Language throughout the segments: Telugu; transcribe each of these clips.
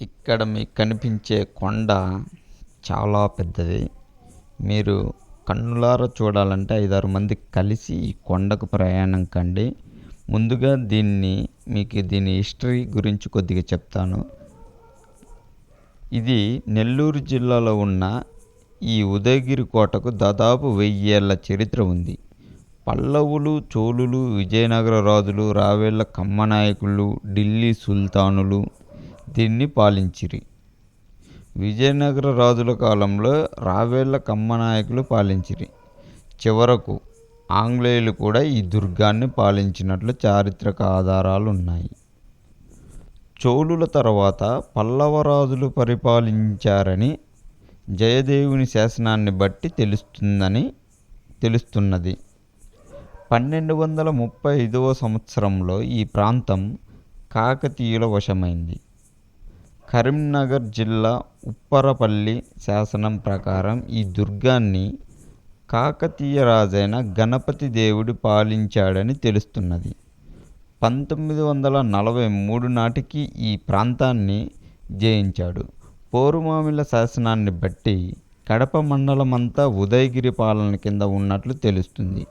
ఇక్కడ మీకు కనిపించే కొండ చాలా పెద్దది. మీరు కన్నులారా చూడాలంటే ఐదారు మంది కలిసి ఈ కొండకు ప్రయాణం కండి. ముందుగా దీన్ని మీకు దీని హిస్టరీ గురించి కొద్దిగా చెప్తాను. ఇది నెల్లూరు జిల్లాలో ఉన్న ఈ ఉదయగిరి కోటకు దాదాపు వెయ్యేళ్ళ చరిత్ర ఉంది. పల్లవులు చోళులు విజయనగర రాజులు రావేళ్ళ కమ్మనాయకులు ఢిల్లీ సుల్తానులు దీన్ని పాలించిరి. విజయనగర రాజుల కాలంలో రావేళ్ళ కమ్మనాయకులు పాలించిరి. చివరకు ఆంగ్లేయులు కూడా ఈ దుర్గాన్ని పాలించినట్లు చారిత్రక ఆధారాలు ఉన్నాయి చోళుల తర్వాత పల్లవరాజులు పరిపాలించారని జయదేవుని శాసనాన్ని బట్టి తెలుస్తుందని తెలుస్తున్నది. పన్నెండు వందల ముప్పై ఐదవ సంవత్సరంలో ఈ ప్రాంతం కాకతీయుల వశమైంది. కరీంనగర్ జిల్లా ఉప్పరపల్లి శాసనం ప్రకారం ఈ దుర్గాన్ని కాకతీయ రాజైన గణపతి దేవుడు పాలించాడని తెలుస్తున్నది. పంతొమ్మిది వందల నలభై మూడు నాటికి ఈ ప్రాంతాన్ని జయించాడు. పోరుమామిల శాసనాన్ని బట్టి కడప మండలమంతా ఉదయగిరి పాలన కింద ఉన్నట్లు తెలుస్తుంది.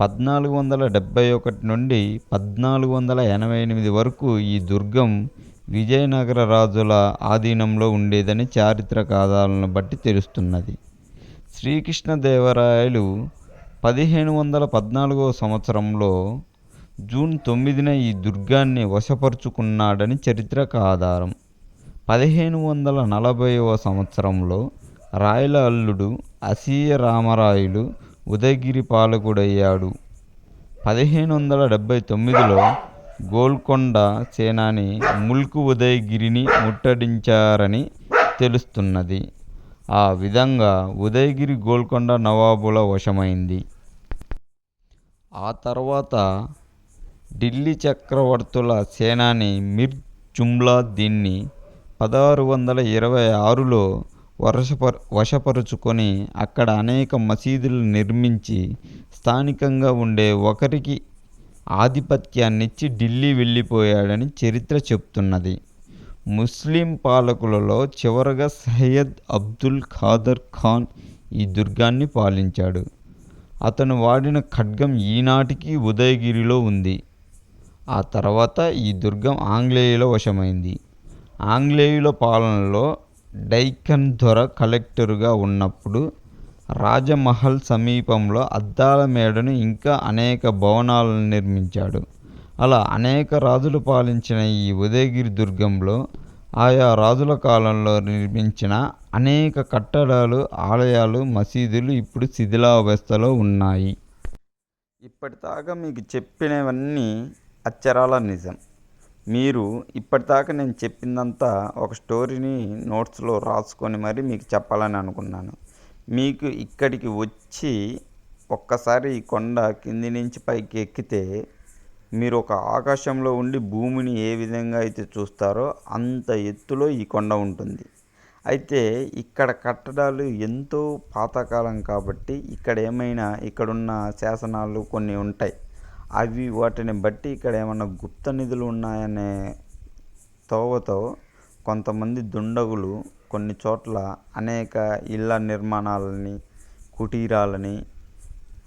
పద్నాలుగు వందల డెబ్భై ఒకటి నుండి పద్నాలుగు వందల ఎనభై ఎనిమిది వరకు ఈ దుర్గం విజయనగర రాజుల ఆధీనంలో ఉండేదని చారిత్రక ఆధారాలను బట్టి తెలుస్తున్నది. శ్రీకృష్ణదేవరాయలు పదిహేను వందల పద్నాలుగవ సంవత్సరంలో జూన్ తొమ్మిదిన ఈ దుర్గాన్ని వశపరుచుకున్నాడని చరిత్రక ఆధారం పదిహేను వందల నలభైవ సంవత్సరంలో రాయల అల్లుడు అసీయ రామరాయులు ఉదయగిరి పాలకుడయ్యాడు. పదిహేను వందల డెబ్భై తొమ్మిదిలో గోల్కొండ సేనాని ముల్కు ఉదయగిరిని ముట్టడించారని తెలుస్తున్నది. ఆ విధంగా ఉదయగిరి గోల్కొండ నవాబుల వశమైంది. ఆ తర్వాత ఢిల్లీ చక్రవర్తుల సేనాని మిర్ జుమ్లా దీన్ని పదహారు వందల ఇరవై ఆరులో వశప వశపరుచుకొని అక్కడ అనేక మసీదులు నిర్మించి స్థానికంగా ఉండే ఒకరికి ఆధిపత్యాన్నిచ్చి ఢిల్లీ వెళ్ళిపోయాడని చరిత్ర చెప్తున్నది. ముస్లిం పాలకులలో చివరగా సయ్యద్ అబ్దుల్ ఖాదర్ ఖాన్ ఈ దుర్గాన్ని పాలించాడు. అతను వాడిన ఖడ్గం ఈనాటికి ఉదయగిరిలో ఉంది. ఆ తర్వాత ఈ దుర్గం ఆంగ్లేయుల వశమైంది. ఆంగ్లేయుల పాలనలో డైకన్ దొర కలెక్టరుగా ఉన్నప్పుడు రాజమహల్ సమీపంలో అద్దాల మేడను ఇంకా అనేక భవనాలను నిర్మించాడు. అలా అనేక రాజులు పాలించిన ఈ ఉదయగిరి దుర్గంలో ఆయా రాజుల కాలంలో నిర్మించిన అనేక కట్టడాలు ఆలయాలు మసీదులు ఇప్పుడు శిథిలావస్థలో ఉన్నాయి. ఇప్పటిదాకా మీకు చెప్పినవన్నీ అచ్చరాల నిజం. మీరు ఇప్పటిదాకా నేను చెప్పిందంతా ఒక స్టోరీని నోట్స్లో రాసుకొని మరి మీకు చెప్పాలని అనుకున్నాను. మీకు ఇక్కడికి వచ్చి ఒక్కసారి ఈ కొండ కింది నుంచి పైకి ఎక్కితే మీరు ఒక ఆకాశంలో ఉండి భూమిని ఏ విధంగా అయితే చూస్తారో అంత ఎత్తులో ఈ కొండ ఉంటుంది. అయితే ఇక్కడ కట్టడాలు ఎంతో పాతకాలం కాబట్టి ఇక్కడ ఏమైనా ఇక్కడున్న శాసనాలు కొన్ని ఉంటాయి. అవి వాటిని బట్టి ఇక్కడ ఏమైనా గుప్త నిధులు ఉన్నాయనే తోవతో కొంతమంది దుండగులు కొన్ని చోట్ల అనేక ఇళ్ళ నిర్మాణాలని కుటీరాలని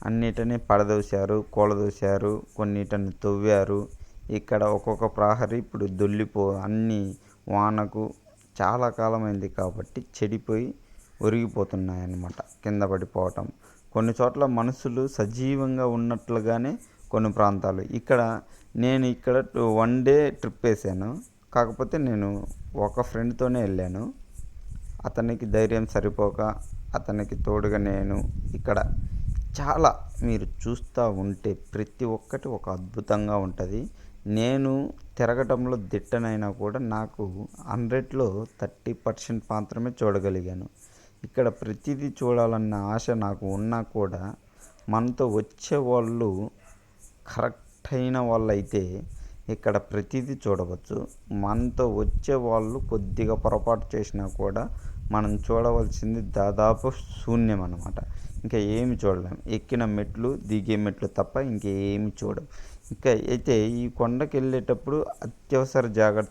అన్నిటిని పడదోశారు కూలదోశారు కొన్నిటిని తవ్వారు. ఇక్కడ ఒక్కొక్క ప్రహరీ ఇప్పుడు దొల్లిపో అన్ని వానకు చాలా కాలమైంది కాబట్టి చెడిపోయి ఒరిగిపోతున్నాయి అన్నమాట కింద పడిపోవటం. కొన్ని చోట్ల మనుషులు సజీవంగా ఉన్నట్లుగానే కొన్ని ప్రాంతాలు. ఇక్కడ నేను ఇక్కడ వన్ డే ట్రిప్ వేసాను. కాకపోతే నేను ఒక ఫ్రెండ్తోనే వెళ్ళాను. అతనికి ధైర్యం సరిపోక అతనికి తోడుగా నేను ఇక్కడ చాలా మీరు చూస్తూ ఉంటే ప్రతి ఒక్కటి ఒక అద్భుతంగా ఉంటుంది. నేను తిరగటంలో దిట్టనైనా కూడా నాకు హండ్రెడ్లో థర్టీ పర్సెంట్ మాత్రమే చూడగలిగాను. ఇక్కడ ప్రతిదీ చూడాలన్న ఆశ నాకు ఉన్నా కూడా మనతో వచ్చే వాళ్ళు కరెక్ట్ అయిన వాళ్ళు అయితే ఇక్కడ ప్రతిదీ చూడవచ్చు. మనతో వచ్చే వాళ్ళు కొద్దిగా పొరపాటు చేసినా కూడా మనం చూడవలసింది దాదాపు శూన్యం అన్నమాట ఇంకా ఏమి చూడలేం. ఎక్కిన మెట్లు దిగే మెట్లు తప్ప ఇంకేమి చూడం ఇంకా అయితే ఈ కొండకి వెళ్ళేటప్పుడు అత్యవసర జాగ్రత్త